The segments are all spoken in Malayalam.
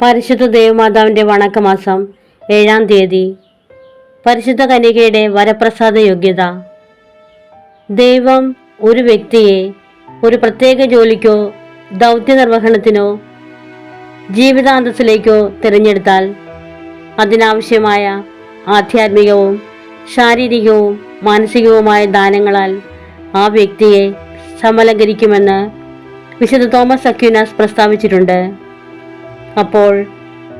പരിശുദ്ധ ദേവമാതാവിന്റെ വണക്കമാസം ഏഴാം തീയതി. പരിശുദ്ധ കനികയുടെ വരപ്രസാദ യോഗ്യത. ദൈവം ഒരു വ്യക്തിയെ ഒരു പ്രത്യേക ജോലിക്കോ ദൗത്യ നിർവഹണത്തിനോ ജീവിതാന്തസ്സിലേക്കോ തിരഞ്ഞെടുത്താൽ അതിനാവശ്യമായ ആധ്യാത്മികവും ശാരീരികവും മാനസികവുമായ ദാനങ്ങളാൽ ആ വ്യക്തിയെ സമലങ്കരിക്കുമെന്ന് വിശുദ്ധ തോമസ് അക്യൂനാസ് പ്രസ്താവിച്ചിട്ടുണ്ട്. അപ്പോൾ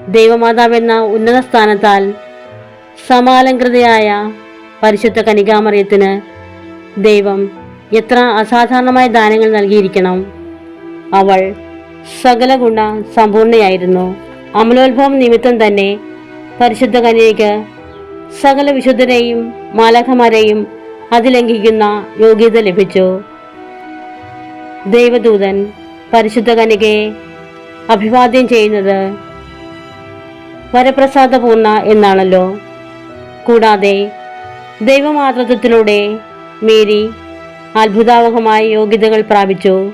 ദൈവമാതാവെന്ന ഉന്നത സ്ഥാനത്താൽ സമാലങ്കൃതയായ പരിശുദ്ധ കനികാമറിയത്തിന് ദൈവം എത്ര അസാധാരണമായ ദാനങ്ങൾ നൽകിയിരിക്കണം. അവൾ സകല ഗുണ സമ്പൂർണയായിരുന്നു. അമലോത്ഭവം നിമിത്തം തന്നെ പരിശുദ്ധ കന്യയ്ക്ക് സകല വിശുദ്ധരെയും മാലാഖമാരെയും അതിലംഘിക്കുന്ന യോഗ്യത ലഭിച്ചു. ദൈവദൂതൻ പരിശുദ്ധ കനികയെ അഭിവാദ്യം ചെയ്യുന്നത് വരപ്രസാദപൂർണ എന്നാണല്ലോ. കൂടാതെ ദൈവമാതൃത്വത്തിലൂടെ മേരി അത്ഭുതാവഹമായ യോഗ്യതകൾ പ്രാപിച്ചു.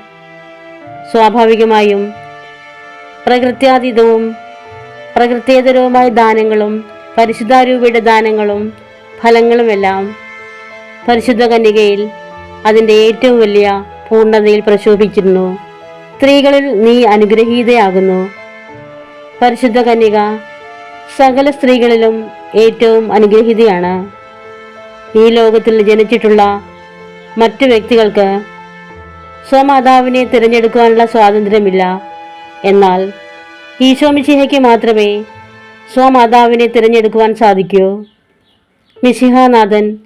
സ്വാഭാവികമായും പ്രകൃത്യാതീതവും പ്രകൃത്യേതരവുമായ ദാനങ്ങളും പരിശുദ്ധാരൂപയുടെ ദാനങ്ങളും ഫലങ്ങളുമെല്ലാം പരിശുദ്ധ കന്യകയിൽ അതിന്റെ ഏറ്റവും വലിയ പൂർണതയിൽ പ്രശോഭിച്ചിരുന്നു. സ്ത്രീകളിൽ നീ അനുഗ്രഹീതയാകുന്നു. പരിശുദ്ധ കന്യക സകല സ്ത്രീകളിലും ഏറ്റവും അനുഗ്രഹീതയാണ്. ഈ ലോകത്തിൽ ജനിച്ചിട്ടുള്ള മറ്റു വ്യക്തികൾക്ക് സ്വമാതാവിനെ തിരഞ്ഞെടുക്കുവാനുള്ള സ്വാതന്ത്ര്യമില്ല. എന്നാൽ ഈശോമിശിഹയ്ക്ക് മാത്രമേ സ്വമാതാവിനെ തിരഞ്ഞെടുക്കുവാൻ സാധിക്കൂ. മിശിഹാനാഥൻ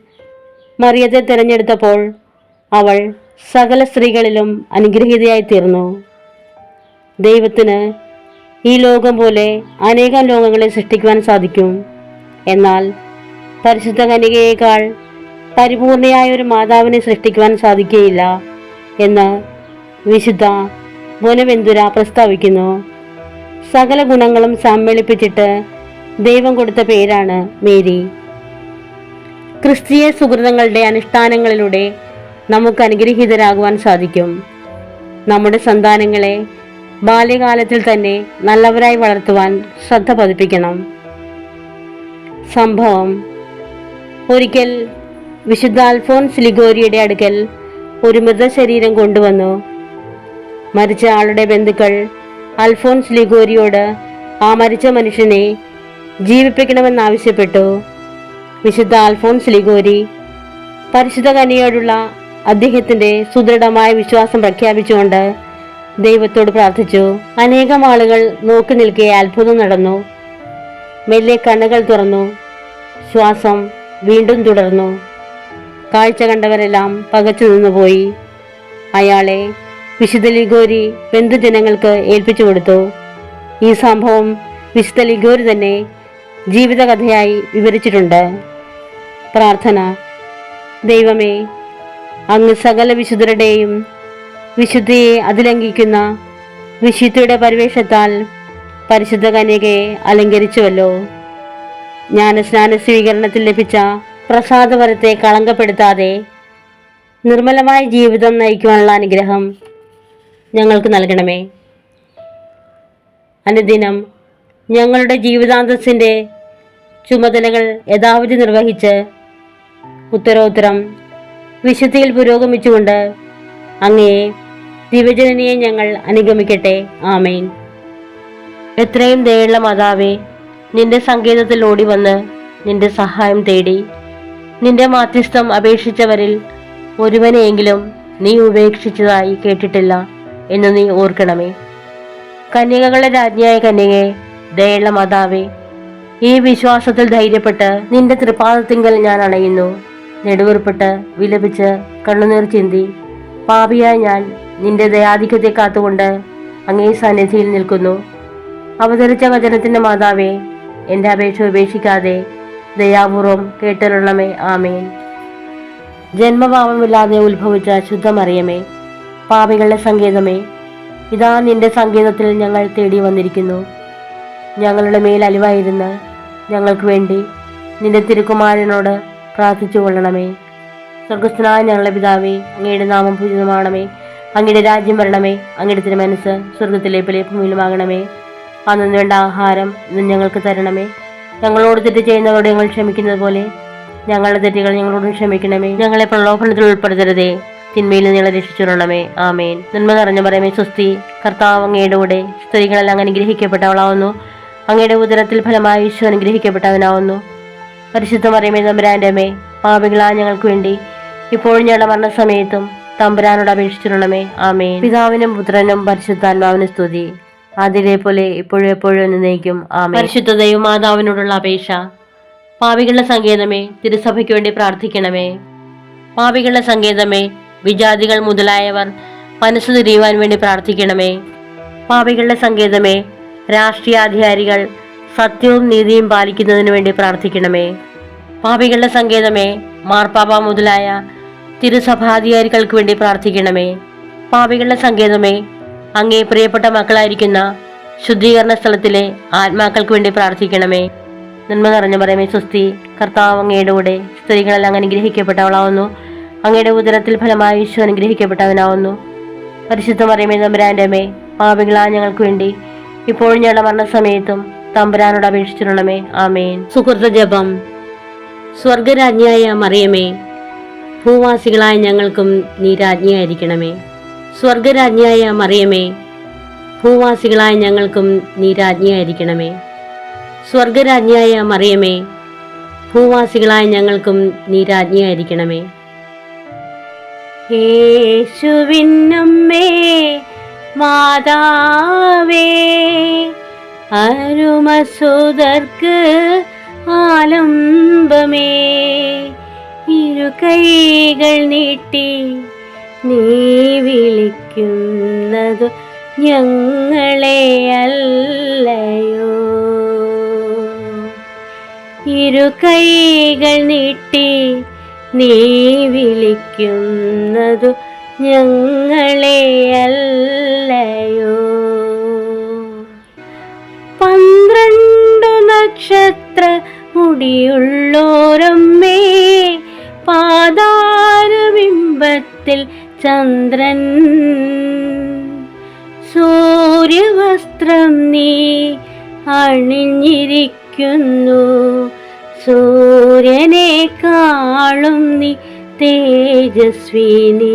മറിയത്തെ തിരഞ്ഞെടുത്തപ്പോൾ അവൾ സകല സ്ത്രീകളിലും അനുഗ്രഹീതയായി തീർന്നു. ദൈവത്തിന് ഈ ലോകം പോലെ അനേകം ലോകങ്ങളെ സൃഷ്ടിക്കുവാൻ സാധിക്കും. എന്നാൽ പരിശുദ്ധ കനികയേക്കാൾ പരിപൂർണയായ ഒരു മാതാവിനെ സൃഷ്ടിക്കുവാൻ സാധിക്കുകയില്ല എന്ന് വിശുദ്ധ ബുനവെന്തുര പ്രസ്താവിക്കുന്നു. സകല ഗുണങ്ങളും സമ്മേളിപ്പിച്ചിട്ട് ദൈവം കൊടുത്ത പേരാണ് മേരി. ക്രിസ്തീയ സുഹൃതങ്ങളുടെ അനുഷ്ഠാനങ്ങളിലൂടെ നമുക്ക് അനുഗ്രഹീതരാകുവാൻ സാധിക്കും. നമ്മുടെ സന്താനങ്ങളെ ബാല്യകാലത്തിൽ തന്നെ നല്ലവരായി വളർത്തുവാൻ ശ്രദ്ധ പതിപ്പിക്കണം. സംഭവം ഒരിക്കൽ വിശുദ്ധ അൽഫോൻസ് ലിഗോരിയുടെ അടുക്കൽ ഒരു മൃതശരീരം കൊണ്ടുവന്നു. മരിച്ച ആളുടെ ബന്ധുക്കൾ അൽഫോൻസ് ലിഗോരിയോട് ആ മരിച്ച മനുഷ്യനെ ജീവിപ്പിക്കണമെന്നാവശ്യപ്പെട്ടു. വിശുദ്ധ അൽഫോൻസ് ലിഗോരി പരിശുദ്ധ കനിയോടുള്ള അദ്ദേഹത്തിന്റെ സുദൃഢമായ വിശ്വാസം പ്രഖ്യാപിച്ചുകൊണ്ട് ദൈവത്തോട് പ്രാർത്ഥിച്ചു. അനേകം ആളുകൾ നോക്കി നിൽക്കെ അത്ഭുതം നടന്നു. മെല്ലെ കണ്ണുകൾ തുറന്നു. ശ്വാസം വീണ്ടും തുടർന്നു. കാഴ്ച കണ്ടവരെല്ലാം പകച്ചു നിന്നുപോയി. അയാളെ വിശുദ്ധ ബന്ധുജനങ്ങൾക്ക് ഏൽപ്പിച്ചു കൊടുത്തു. ഈ സംഭവം വിശുദ്ധ തന്നെ ജീവിതകഥയായി വിവരിച്ചിട്ടുണ്ട്. പ്രാർത്ഥന. ദൈവമേ അങ്ങ് സകല വിശുദ്ധരുടെയും വിശുദ്ധിയെ അതിലംഘിക്കുന്ന വിശുദ്ധിയുടെ പരിവേഷത്താൽ പരിശുദ്ധ കന്യകയെ അലങ്കരിച്ചുവല്ലോ. ജ്ഞാനസ്നാന സ്വീകരണത്തിൽ ലഭിച്ച പ്രസാദവരത്തെ കളങ്കപ്പെടുത്താതെ നിർമ്മലമായ ജീവിതം നയിക്കുവാനുള്ള അനുഗ്രഹം ഞങ്ങൾക്ക് നൽകണമേ. അനുദിനം ഞങ്ങളുടെ ജീവിതാന്തസ്സിന്റെ ചുമതലകൾ യഥാവധി നിർവഹിച്ച് ഉത്തരോത്തരം വിശുദ്ധിയിൽ പുരോഗമിച്ചുകൊണ്ട് അങ്ങയെ ദിവജനനിയെ ഞങ്ങൾ അനുഗമിക്കട്ടെ. ആമേൻ. എത്രയും ദയുള്ള മാതാവേ നിന്റെ സങ്കേതത്തിൽ ഓടി വന്ന് നിന്റെ സഹായം തേടി. നിന്റെ മാധ്യസ്ഥം അപേക്ഷിച്ചവരിൽ ഒരുവനെയെങ്കിലും നീ ഉപേക്ഷിച്ചതായി കേട്ടിട്ടില്ല എന്ന് നീ ഓർക്കണമേ. കന്യകകളെ രാജ്ഞിയായ കന്യകെ ദയുള്ള മാതാവേ ഈ വിശ്വാസത്തിൽ ധൈര്യപ്പെട്ട് നിന്റെ തൃപ്പാദത്തിങ്കൽ ഞാൻ അണയുന്നു. നെടുവേർപ്പെട്ട് വിലപിച്ച് കണ്ണുനീർ ചിന്തി പാപിയായ ഞാൻ നിന്റെ ദയാധിക്യത്തെ കാത്തുകൊണ്ട് അങ്ങേ സന്നിധിയിൽ നിൽക്കുന്നു. അവതരിച്ച വചനത്തിന്റെ മാതാവേ എന്റെ അപേക്ഷ ഉപേക്ഷിക്കാതെ ദയാപൂർവം കേട്ടരുള്ളമേ ആമേൻ. ജന്മഭാവമില്ലാതെ ഉത്ഭവിച്ച ശുദ്ധമറിയമേ പാപികളുടെ സങ്കേതമേ ഇതാ നിന്റെ സങ്കേതത്തിൽ ഞങ്ങൾ തേടി വന്നിരിക്കുന്നു. ഞങ്ങളുടെ മേൽ അലിവായിരുന്ന് ഞങ്ങൾക്ക് വേണ്ടി നിന്റെ തിരുക്കുമാരനോട് പ്രാർത്ഥിച്ചു കൊള്ളണമേ. സ്വർഗസ്ഥനായ ഞങ്ങളുടെ പിതാവേ അങ്ങയുടെ നാമം പൂജിതമാണമേ. അങ്ങയുടെ രാജ്യം വരണമേ. അങ്ങയുടെ തിരുമനസ് സ്വർഗത്തിലെ പോലെ ഭൂമിയിലുമാകണമേ അന്നു വേണ്ട ആഹാരം ഇന്ന് ഞങ്ങൾക്ക് തരണമേ. ഞങ്ങളോട് തെറ്റ് ചെയ്യുന്നവരോട് ഞങ്ങൾ ക്ഷമിക്കുന്നത് പോലെ ഞങ്ങളുടെ തെറ്റുകൾ ഞങ്ങളോട് ക്ഷമിക്കണമേ. ഞങ്ങളെ പ്രലോഭനത്തിൽ ഉൾപ്പെടുത്തരുതേ. തിന്മയിൽ നിന്ന് ഞങ്ങളെ രക്ഷിച്ചുകൊള്ളണമേ. ആമേൻ. നന്മ നിറഞ്ഞ പറയുമേ സ്വസ്തി കർത്താവ് അങ്ങയുടെ കൂടെ സ്ത്രീകളെല്ലാം അനുഗ്രഹിക്കപ്പെട്ടവളാവുന്നു. അങ്ങയുടെ ഉദരത്തിൽ ഫലമായി ഈശോ അനുഗ്രഹിക്കപ്പെട്ടവനാവുന്നു. പരിശുദ്ധ മറിയമേ തമ്പുരാന്റെ അമ്മേ പാപികളാ ഞങ്ങൾക്ക് വേണ്ടി ഇപ്പോഴും ഞങ്ങളുടെ മരണസമയത്തും തമ്പുരാനോട് അപേക്ഷിച്ചിരണമേ ആമേ പിതാവിനും പുത്രനും പരിശുദ്ധാത്മാവിനും സ്തുതി. അതിലെ പോലെ ഇപ്പോഴും എപ്പോഴും എന്നേക്കും. ആമേൻ. പരിശുദ്ധ മാതാവിനോടുള്ള അപേക്ഷ. പാപികളുടെ സങ്കേതമേ തിരുസഭയ്ക്ക് വേണ്ടി പ്രാർത്ഥിക്കണമേ. പാപികളുടെ സങ്കേതമേ വിജാതികൾ മുതലായവർ മനസ്സ് തിരിയുവാൻ വേണ്ടി പ്രാർത്ഥിക്കണമേ. പാപികളുടെ സങ്കേതമേ രാഷ്ട്രീയാധികാരികൾ സത്യവും നീതിയും പാലിക്കുന്നതിന് വേണ്ടി പ്രാർത്ഥിക്കണമേ. പാപികളുടെ സങ്കേതമേ മാർപ്പാപ്പ മുതലായ തിരുസഭാധികാരികൾക്ക് വേണ്ടി പ്രാർത്ഥിക്കണമേ. പാപികളുടെ സങ്കേതമേ അങ്ങേ പ്രിയപ്പെട്ട മക്കളായിരിക്കുന്ന ശുദ്ധീകരണ സ്ഥലത്തിലെ ആത്മാക്കൾക്ക് വേണ്ടി പ്രാർത്ഥിക്കണമേ. നന്മ നിറഞ്ഞു പറയുമേ സുസ്തി കർത്താവ് അങ്ങയുടെ കൂടെ സ്ത്രീകളെല്ലാം അനുഗ്രഹിക്കപ്പെട്ടവളാവുന്നു. അങ്ങയുടെ ഉദരത്തിൽ ഫലമായി ഈശോ അനുഗ്രഹിക്കപ്പെട്ടവനാവുന്നു. പരിശുദ്ധ മറിയമേ തമ്പുരാന്റെ മേ പാപികളാ ഞങ്ങൾക്ക് വേണ്ടി ഇപ്പോഴും ഞങ്ങളുടെ മരണസമയത്തും തമ്പുരാനോട് അപേക്ഷിച്ചിരണമേ ആമേൻ. സുഹൃത്ത ജപം. സ്വർഗരാജ്ഞിയായ മറിയമേ ഭൂവാസികളായ ഞങ്ങൾക്കും നീ രാജ്ഞിയായിരിക്കണമേ. സ്വർഗരാജ്ഞിയായ മറിയമേ ഭൂവാസികളായ ഞങ്ങൾക്കും നീ രാജ്ഞിയായിരിക്കണമേ. സ്വർഗരാജ്ഞിയായ മറിയമേ ഭൂവാസികളായ ഞങ്ങൾക്കും നീ രാജ്ഞിയായിരിക്കണമേ. യേശുവിന്നമ്മേ മാതാവേ അരുമസുതർക്ക് ആലംബമേ. ഇരു കൈകൾ നീട്ടി നീ വിളിക്കുന്നതു ഞങ്ങളെ അല്ലയോ? ഇരു കൈകൾ നീട്ടി നീ വിളിക്കുന്നതു ഞങ്ങളെ അല്ലയോ? പന്ത്രണ്ടു നക്ഷത്ര മുടിയുള്ളോരമ്മേ പാതാരബിംബത്തിൽ ചന്ദ്രൻ. സൂര്യവസ്ത്രം നീ അണിഞ്ഞിരിക്കുന്നു സൂര്യനെ കാളും നീ തേജസ്വിനി.